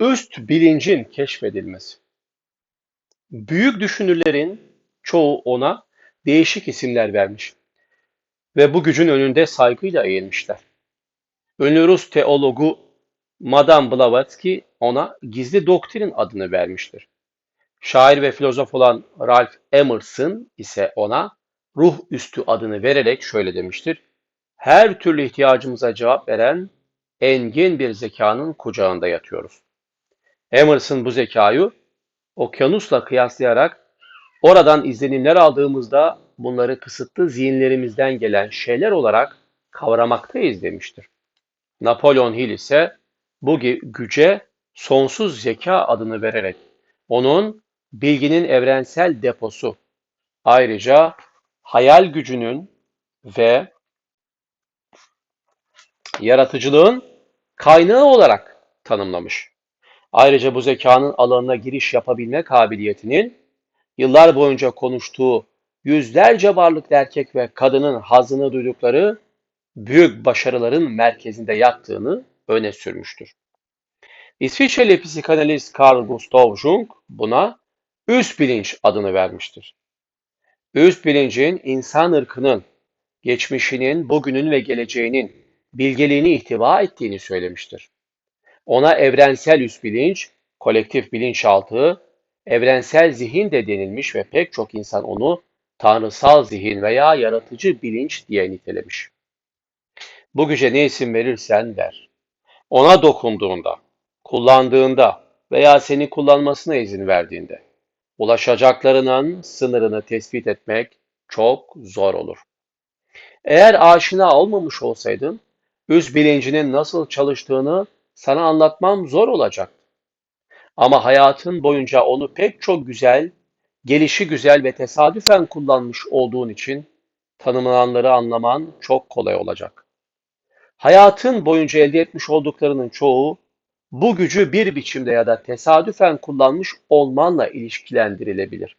Üst bilincin keşfedilmesi. Büyük düşünürlerin çoğu ona değişik isimler vermiş ve bu gücün önünde saygıyla eğilmişler. Ünlü Rus teologu Madame Blavatsky ona gizli doktrin adını vermiştir. Şair ve filozof olan Ralph Emerson ise ona ruh üstü adını vererek şöyle demiştir. Her türlü ihtiyacımıza cevap veren engin bir zekanın kucağında yatıyoruz. Emerson bu zekayı okyanusla kıyaslayarak oradan izlenimler aldığımızda bunları kısıtlı zihinlerimizden gelen şeyler olarak kavramaktayız demiştir. Napolyon Hill ise bu güce sonsuz zeka adını vererek onun bilginin evrensel deposu, ayrıca hayal gücünün ve yaratıcılığın kaynağı olarak tanımlamış. Ayrıca bu zekanın alanına giriş yapabilme kabiliyetinin yıllar boyunca konuştuğu yüzlerce varlıklı erkek ve kadının hazını duydukları büyük başarıların merkezinde yattığını öne sürmüştür. İsviçreli psikanalist Carl Gustav Jung buna üst bilinç adını vermiştir. Üst bilincin insan ırkının, geçmişinin, bugünün ve geleceğinin bilgeliğini ihtiva ettiğini söylemiştir. Ona evrensel üst bilinç, kolektif bilinçaltı, evrensel zihin de denilmiş ve pek çok insan onu tanrısal zihin veya yaratıcı bilinç diye nitelemiş. Bu güce ne isim verirsen ver. Ona dokunduğunda, kullandığında veya seni kullanmasına izin verdiğinde ulaşacaklarının sınırını tespit etmek çok zor olur. Eğer aşina olmamış olsaydın, üst bilincinin nasıl çalıştığını sana anlatmam zor olacak. Ama hayatın boyunca onu pek çok güzel, gelişi güzel ve tesadüfen kullanmış olduğun için tanımlananları anlaman çok kolay olacak. Hayatın boyunca elde etmiş olduklarının çoğu bu gücü bir biçimde ya da tesadüfen kullanmış olmanla ilişkilendirilebilir.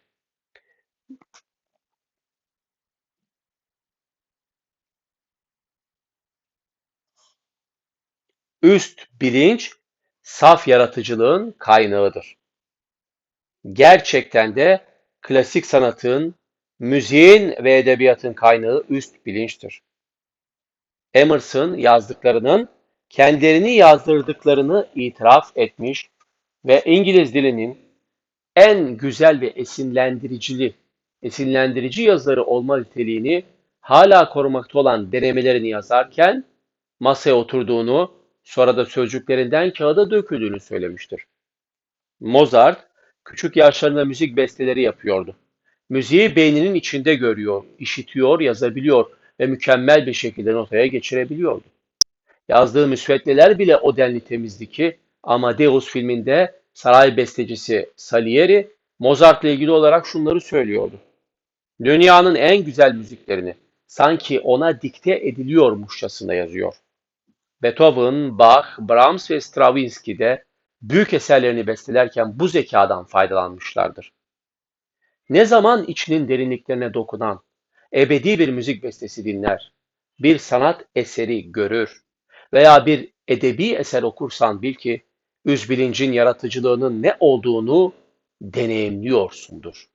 Üst bilinç saf yaratıcılığın kaynağıdır. Gerçekten de klasik sanatın, müziğin ve edebiyatın kaynağı üst bilinçtir. Emerson yazdıklarının kendilerini yazdırdıklarını itiraf etmiş ve İngiliz dilinin en güzel ve esinlendiricili, esinlendirici yazarı olma niteliğini hala korumakta olan denemelerini yazarken masaya oturduğunu, sonra da sözcüklerinden kağıda döküldüğünü söylemiştir. Mozart, küçük yaşlarında müzik besteleri yapıyordu. Müziği beyninin içinde görüyor, işitiyor, yazabiliyor ve mükemmel bir şekilde notaya geçirebiliyordu. Yazdığı müsveddeler bile o denli temizdi ki Amadeus filminde saray bestecisi Salieri Mozart'la ilgili olarak şunları söylüyordu. Dünyanın en güzel müziklerini sanki ona dikte ediliyormuşçasına yazıyor. Beethoven, Bach, Brahms ve Stravinsky de büyük eserlerini bestelerken bu zekadan faydalanmışlardır. Ne zaman içinin derinliklerine dokunan, ebedi bir müzik bestesi dinler, bir sanat eseri görür veya bir edebi eser okursan bil ki üz bilincin yaratıcılığının ne olduğunu deneyimliyorsundur.